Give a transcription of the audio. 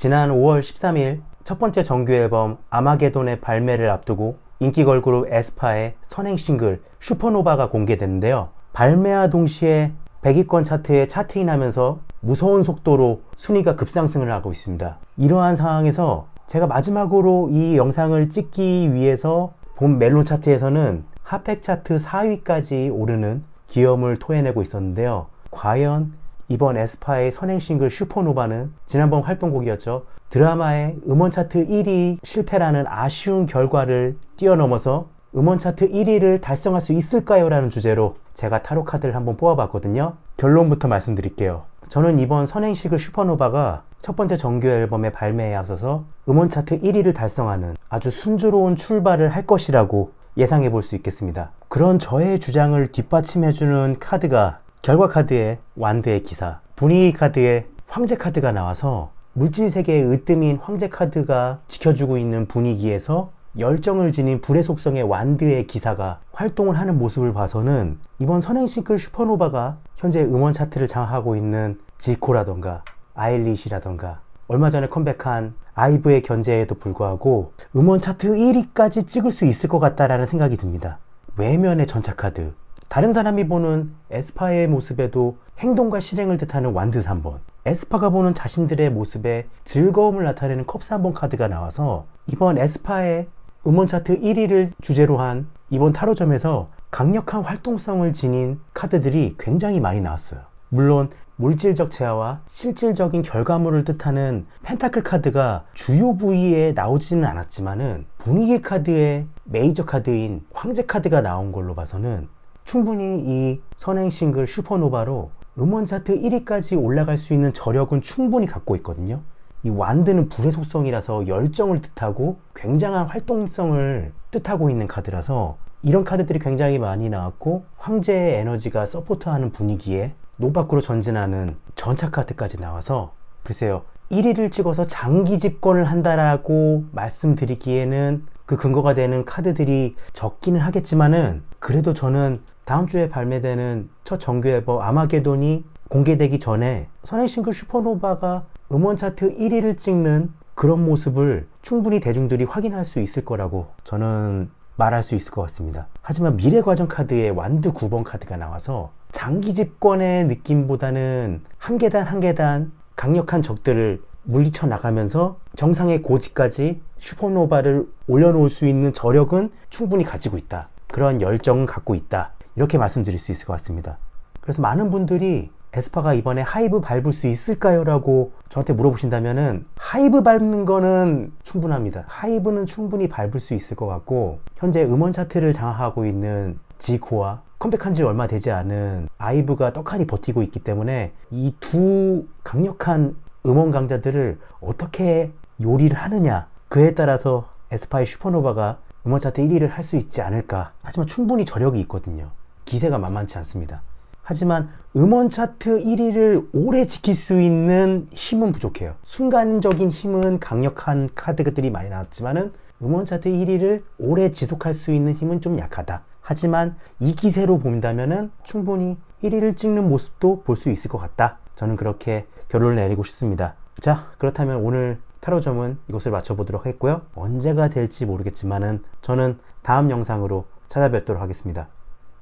지난 5월 13일 첫 번째 정규 앨범 아마게돈의 발매를 앞두고 인기 걸그룹 에스파의 선행 싱글 슈퍼노바가 공개됐는데요. 발매와 동시에 100위권 차트에 차트인하면서 무서운 속도로 순위가 급상승을 하고 있습니다. 이러한 상황에서 제가 마지막으로 이 영상을 찍기 위해서 본 멜론 차트에서는 핫팩 차트 4위까지 오르는 기염을 토해내고 있었는데요. 과연 이번 에스파의 선행 싱글 슈퍼노바는 지난번 활동곡이었죠. 드라마의 음원 차트 1위 실패라는 아쉬운 결과를 뛰어넘어서 음원 차트 1위를 달성할 수 있을까요? 라는 주제로 제가 타로 카드를 한번 뽑아봤거든요. 결론부터 말씀드릴게요. 저는 이번 선행식을 슈퍼노바가 첫 번째 정규 앨범의 발매에 앞서서 음원 차트 1위를 달성하는 아주 순조로운 출발을 할 것이라고 예상해 볼 수 있겠습니다. 그런 저의 주장을 뒷받침해주는 카드가 결과 카드의 완드의 기사, 분위기 카드의 황제 카드가 나와서 물질 세계의 으뜸인 황제 카드가 지켜주고 있는 분위기에서 열정을 지닌 불의 속성의 완드의 기사가 활동을 하는 모습을 봐서는 이번 선행싱글 슈퍼노바가 현재 음원 차트를 장악하고 있는 지코라던가 아일리시라던가 얼마 전에 컴백한 아이브의 견제에도 불구하고 음원 차트 1위까지 찍을 수 있을 것 같다라는 생각이 듭니다. 외면의 전차 카드. 다른 사람이 보는 에스파의 모습에도 행동과 실행을 뜻하는 완드 3번. 에스파가 보는 자신들의 모습에 즐거움을 나타내는 컵 3번 카드가 나와서 이번 에스파의 음원 차트 1위를 주제로 한 이번 타로점에서 강력한 활동성을 지닌 카드들이 굉장히 많이 나왔어요. 물론 물질적 재화와 실질적인 결과물을 뜻하는 펜타클 카드가 주요 부위에 나오지는 않았지만은 분위기 카드의 메이저 카드인 황제 카드가 나온 걸로 봐서는 충분히 이 선행 싱글 슈퍼노바로 음원 차트 1위까지 올라갈 수 있는 저력은 충분히 갖고 있거든요. 이 완드는 불의 속성이라서 열정을 뜻하고 굉장한 활동성을 뜻하고 있는 카드라서 이런 카드들이 굉장히 많이 나왔고 황제의 에너지가 서포트하는 분위기에 노밖으로 전진하는 전차 카드까지 나와서 글쎄요 1위를 찍어서 장기 집권을 한다라고 말씀드리기에는 그 근거가 되는 카드들이 적기는 하겠지만은 그래도 저는 다음 주에 발매되는 첫 정규 앨범 아마게돈이 공개되기 전에 선행 싱글 슈퍼노바가 음원 차트 1위를 찍는 그런 모습을 충분히 대중들이 확인할 수 있을 거라고 저는 말할 수 있을 것 같습니다. 하지만 미래과정 카드에 완드 9번 카드가 나와서 장기 집권의 느낌보다는 한 계단 한 계단 강력한 적들을 물리쳐 나가면서 정상의 고지까지 슈퍼노바를 올려놓을 수 있는 저력은 충분히 가지고 있다. 그런 열정은 갖고 있다. 이렇게 말씀드릴 수 있을 것 같습니다. 그래서 많은 분들이 에스파가 이번에 하이브 밟을 수 있을까요? 라고 저한테 물어보신다면은 하이브 밟는 거는 충분합니다. 하이브는 충분히 밟을 수 있을 것 같고 현재 음원 차트를 장악하고 있는 지코와 컴백한 지 얼마 되지 않은 아이브가 떡하니 버티고 있기 때문에 이 두 강력한 음원 강자들을 어떻게 요리를 하느냐 그에 따라서 에스파의 슈퍼노바가 음원 차트 1위를 할 수 있지 않을까. 하지만 충분히 저력이 있거든요. 기세가 만만치 않습니다. 하지만 음원 차트 1위를 오래 지킬 수 있는 힘은 부족해요. 순간적인 힘은 강력한 카드들이 많이 나왔지만은 음원 차트 1위를 오래 지속할 수 있는 힘은 좀 약하다 하지만 이 기세로 본다면은 충분히 1위를 찍는 모습도 볼 수 있을 것 같다 저는 그렇게 결론을 내리고 싶습니다. 자, 그렇다면 오늘 타로점은 이것을 마쳐보도록 하겠고요. 언제가 될지 모르겠지만은 저는 다음 영상으로 찾아뵙도록 하겠습니다.